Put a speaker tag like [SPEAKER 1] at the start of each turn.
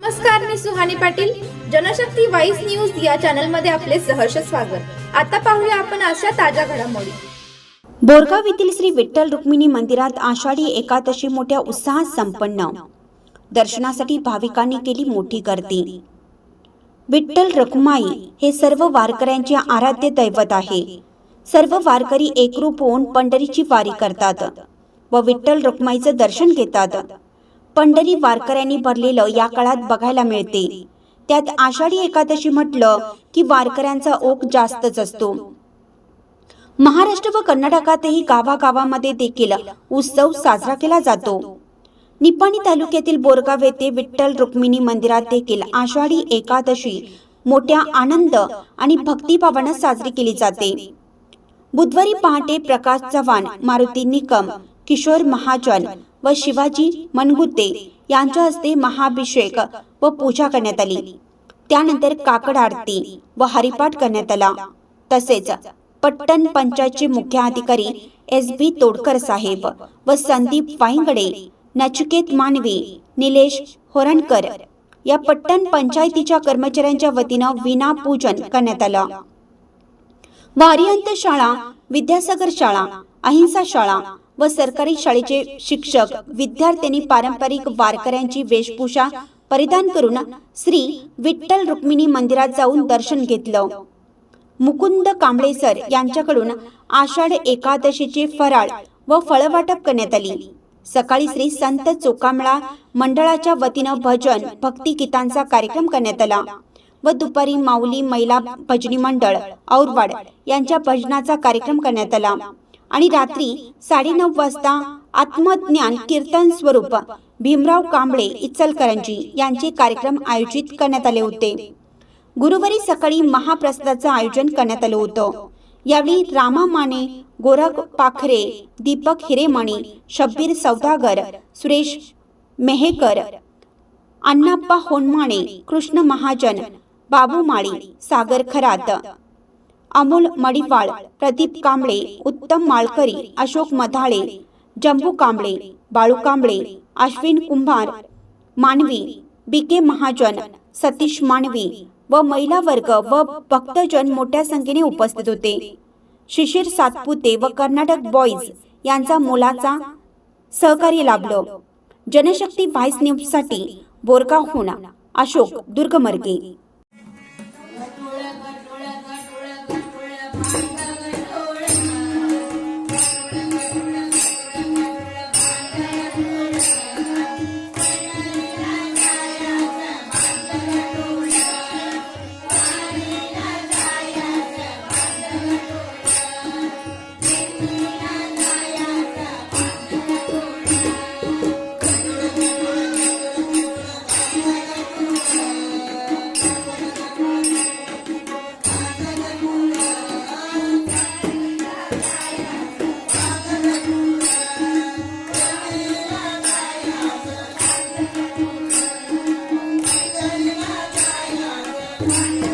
[SPEAKER 1] नमस्कार मी Suhani Patil. Janshakti vice news या चॅनलमध्ये आपले सहर्ष स्वागत. आता पाहूया आपण अशा ताज्या घडामोडी.
[SPEAKER 2] बोरगाव येथील श्री विठ्ठल रुक्मिणी मंदिरात आषाढी एकादशी मोठ्या उत्साहात संपन्न. दर्शनासाठी भाविकांनी केली मोठी गर्दी. विठ्ठल रखुमाई हे सर्व वारकऱ्यांचे आराध्य दैवत आहे. सर्व वारकरी एकरूप होऊन पंढरीची वारी करतात व विठ्ठल रखुमाईचं दर्शन घेतात. पंढरी वारकऱ्यांनी भरलेलं या काळात बघायला मिळते. त्यात आषाढी एकादशी म्हटलं की वारकऱ्यांचा ओघ जास्तच असतो. महाराष्ट्र व कर्नाटकातही गावागावामध्ये देखील उत्सव साजरा केला जातो. निपाणी तालुक्यातील बोरगाव येथे विठ्ठल रुक्मिणी मंदिरात देखील आषाढी एकादशी मोठ्या आनंद आणि भक्तिभावानं साजरी केली जाते. बुधवारी पहाटे प्रकाश चव्हाण मारुती निकम किशोर महाजन व शिवाजी मनगुत्ते यांच्या हस्ते महाभिषेक व पूजा करण्यात आली. त्यानंतर काकड आरती व हरिपाठ करण्यात आला. तसेच पट्टण पंचायतचे मुख्य अधिकारी एस बी तोडकर साहेब व संदीप वाईंगडे नचिकेत मानवी निलेश होरणकर या पट्टण पंचायतीच्या कर्मचाऱ्यांच्या वतीनं विना पूजन करण्यात आलं. वारियंत शाळा विद्यासागर शाळा अहिंसा शाळा व सरकारी शाळेचे शिक्षक विद्यार्थ्यांनी पारंपरिक वारकऱ्यांची वेशभूषा परिधान करून श्री विठ्ठल रुक्मिणी मंदिरात जाऊन दर्शन घेतलं. मुकुंद कांबळे सर यांच्याकडून आषाढ एकादशीचे फराळ व फळवाटप करण्यात आली. सकाळी श्री संत चोकामळा मंडळाच्या वतीनं भजन भक्ती गीतांचा कार्यक्रम करण्यात आला व दुपारी माऊली महिला भजनी मंडळ औरवाड यांच्या भजनाचा कार्यक्रम करण्यात आला. आणि रात्री साडेनऊ वाजता आत्मज्ञान कीर्तन स्वरूप भीमराव कांबळे इचलकरंजी यांचे कार्यक्रम आयोजित करण्यात आले होते. गुरुवारी सकाळी महाप्रसादाचं आयोजन करण्यात आलं होतं. यावेळी रामा माने गोरख पाखरे दीपक हिरेमणी शब्बीर सौदागर सुरेश मेहेकर अण्णाप्पा होनमाणे कृष्ण महाजन बाबू माळी सागर खरात अमोल मडिवाळ प्रदीप कांबळे उत्तम माळकरी अशोक मधाळे जंबू कांबळे बाळू कांबळे अश्विन कुंभार मानवी बी के महाजन सतीश मानवी व महिला वर्ग व भक्तजन मोठ्या संख्येने उपस्थित होते. शिशिर सातपुते व कर्नाटक बॉईज यांचा मोलाचा सहकार्य लाभलं. जनशक्ती व्हाईस न्यूजसाठी बोरगावहून अशोक दुर्गमर्गे.
[SPEAKER 1] Bye.